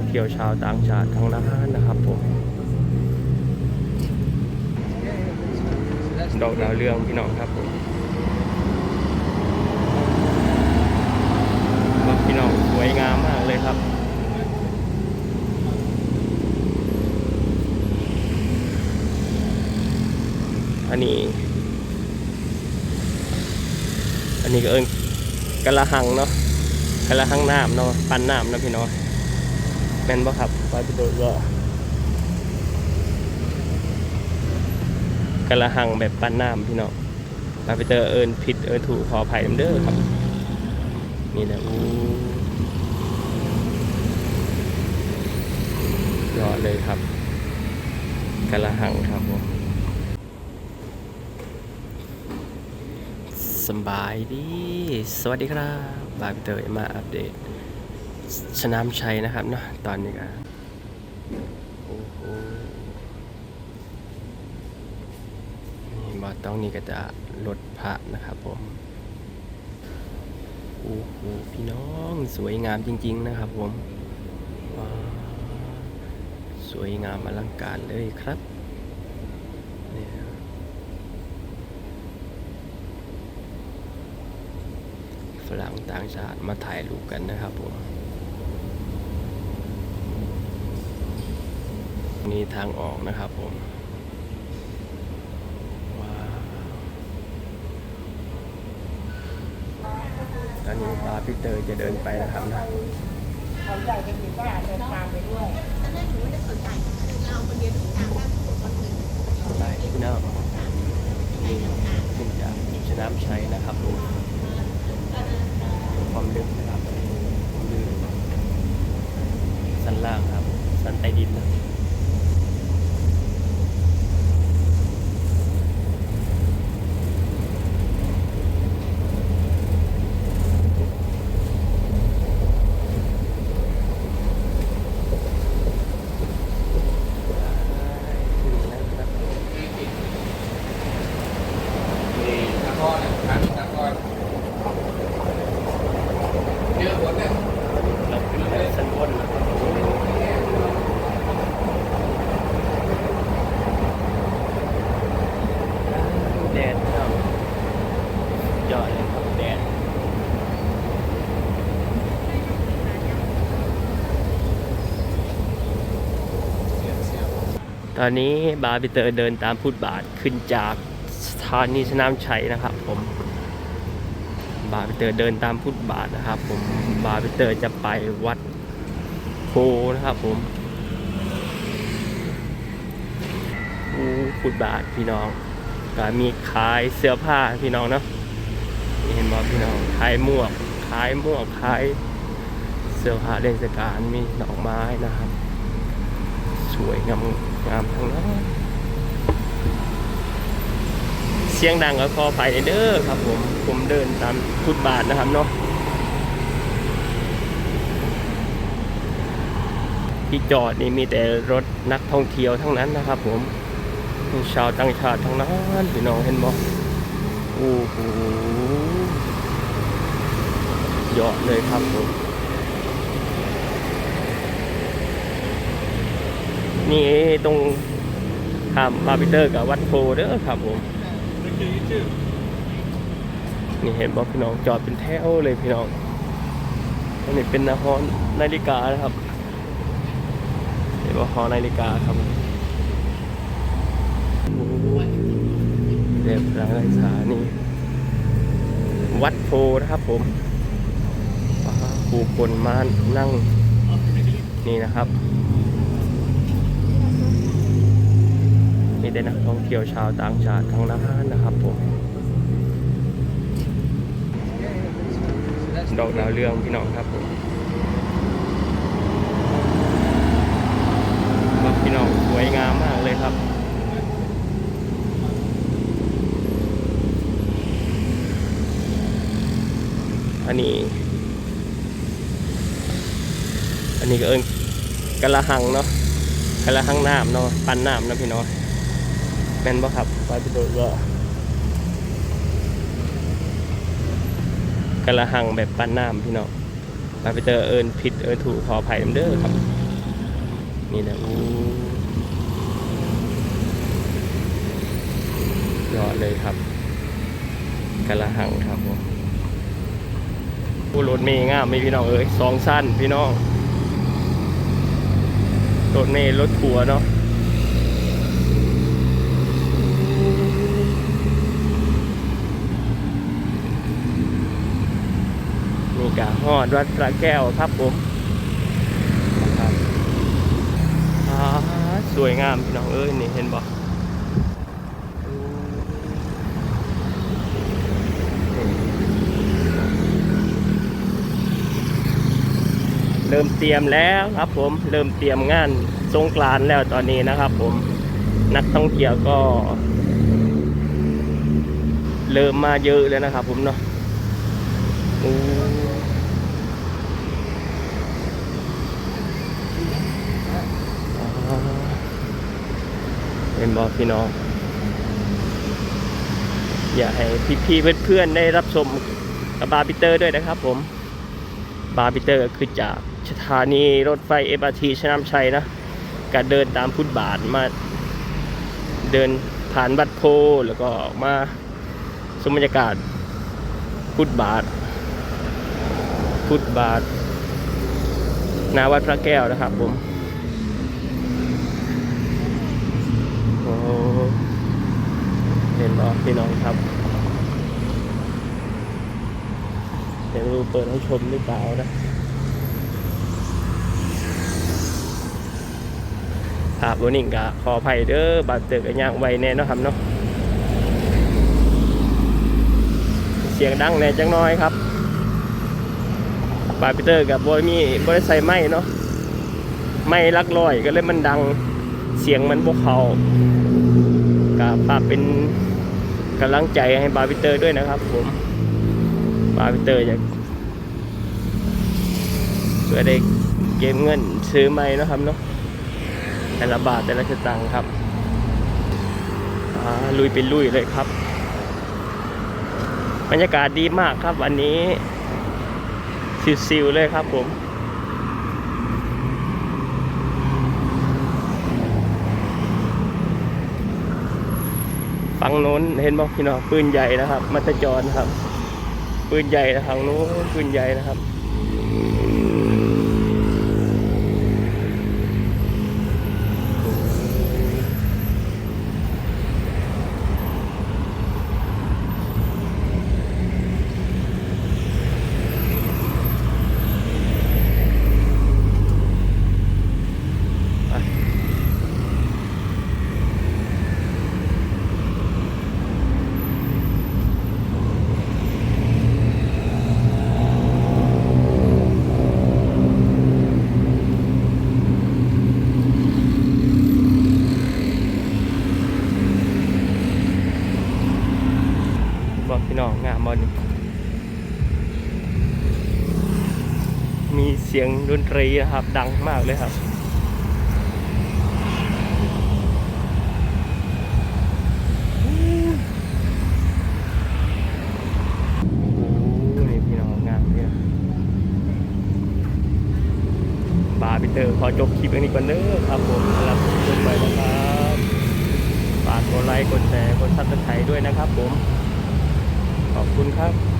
องเที่ยวชาวต่างชาติทั้งนั้นนะครับผมดอกดาวเรืองพี่น้องครับผมพี่น้องสวยงามมากเลยครับอันนี้ อันนี้ก็เอิญกะละหังเนาะกะละหังน้ำเนาะปันน้ำนะพี่น้อง แม่นบ่ครับไปไปดูก็กะละหังแบบปันน้ำพี่น้องไปไปเจอเอิญผิดเอิญถูกขออภัยนำเด้อครับ นี่นะอู้ยอดเลยครับกะละหังครับผมสำบายดี สวัสดีครับ บายพีเตอร์มาอัปเดต สนามชัยนะครับเนาะตอนนี้ก็โอ้โหนี่บอต้องนี่ก็จะลดพระนะครับผมโอ้โหพี่น้องสวยงามจริง ๆ นะครับผมว้าสวยงามอลังการเลยครับฝรั่งต่างชาติมาถ่ายรูปกันนะครับผม นี่ทางออกนะครับผมว้าตอนนี้บาพี่เตอร์จะเดินไปนะครับนะเขาใหญ่กันอยู่บ้านเดินตามไปด้วยไปพี่น้องนี่ขึ้นจากสนามชัยนะครับผมความลึกนะครับความลึกสันล่างครับ สันใต้ดินนะขึ้นแล้วครับ นี่ตะกอนนะตะกอนเยอะหมดเลย เรา แล้วสันนนะครับแดดเนายอดเลยครับแดดตอนนี้บาร์บิเตอร์เดินตามพุทธบาทขึ้นจากสถานีสนามชัยนะครับผมบาร์บิเตอร์เดินตามพุทธบาทนะครับ ผมบาร์บิเตอร์จะไปวัด โพนะครับผมอูพุทธบาทพี่น้องก็มีขายเสื้อผ้าพี่น้องเนาะเห็นบ่พี่น้องขายหมวกขายหมวกขายเสื้อผ้าเล่นสการมีดอกไม้นะครับ สวยงามงามทั้งนั้นเสียงดังก็ขอไปเด้อครับผมผมเดินตามฟุตบาทนะครับเนาะ ที่จอดนี่มีแต่รถนักท่องเที่ยวทั้งนั้นนะครับ ผมชาวต่างชาติทั้งนั้นพี่น้องเห็นบ่โอ้โหยอดเลยครับผมนี่ตรงข้ามบาร์บิเตอร์กับวัดโพเด้อครับผมนี่เห็นบอกพี่น้องจอดเป็นแถวเลยพี่น้องอันนี้เป็นนาฮอนนาฬิกานะครับ เห็นว่าฮอนาฬิกาครับเรียบร้อยสถานีวัดโพนะครับผมผู้คนมานั่งนี่นะครับ มีแต่นักท่องเที่ยวชาวต่างชาติทั้งนั้นนะครับผมดอกดาวเรืองพี่น้องครับผมว่า พี่น้องสวยงามมากเลยครับอันนี้ อันนี้ก็เอิญกะละหังเนาะกะละหังน้ำเนาะปันน้ำเนาะพี่น้องแม่นบ่ครับไปไปดูก็กะละหังแบบปันน้ำพี่น้องไปไปเจอเอิญผิดเอิญถูกขออภัยนำเด้อครับ นี่นะอู้ยอดเลยครับกระหังครับผมผู้รถเมย์งามไหมพี่น้องเอ้ยสองสั้นพี่น้องรถเมย์รถทัวเนาะนี่กะฮอดวัดพระแก้วครับผมนะครับอ่า สวยงามพี่น้องเอ้ยนี่เห็นบ่เริ่มเตรียมแล้วครับ ผมเริ่มเตรียมงานสงกรานแล้วตอนนี้นะครับ ผมนักท่องเที่ยวก็ เริ่มมาเยอะแล้วนะครับ ผมเนาะอู้อ่า เป็นบอพี่น้อง อยากให้พี่ๆเพื่อนๆได้รับชมกับบาร์บิเตอร์ด้วยนะครับผมบาร์บิเตอร์คือจากสถานีรถไฟเอ r ทีชนามชัยนะก็เดินตามฟุตบาทมา เดินผ่านวัดโพแล้วก็มาชมบรรยากาศฟุตบาทฟุตบาทนาวัดพระแก้วนะครับผม โอ้ เนบ่พี่น้องครับเดี๋ยวดูเปิดให้ชมหรือเปล่านะภาพวันนี้ก็ขออภัยเด้อบาดเจ็บกันยางไวแน่นะครับเนาะเสียงดังแน่จังน้อยครับบาร์พิเตอร์กับบอยมีบริใส่ไม้เนาะไม้ลักลอยก็เลยมันดังเสียงมันพวกเขาก็ฝากเป็น กำลังใจให้บาร์พิเตอร์ด้วยนะครับ ผมบาร์พิเตอร์อยากเพื่อได้เก็บเงินซื้อไม้นะครับเนาะแต่ละบาทแต่ละสตังค์ครับลุยเป็นลุยเลยครับ บรรยากาศดีมากครับวันนี้ซิวๆเลยครับผม งโน้นเห็นบอกพี่น้องปืนใหญ่นะครับ มัตจรครับ ปืนใหญ่นะทางโน้นปืนใหญ่นะครับ บ องงามบอลมีเสียงดนตรีนะครับ ดังมากเลยครับ โอ้นี่พี่น้องงามเนี่ยบาปิเตอร์ขอจบคลิปอันนี้ก่อนเด้อครับผมสำหรับชมไปนะครับ ฝากกดไลค์ กดแชร์ กดซับสไครต์ด้วยนะครับผม ขอบคุณครับ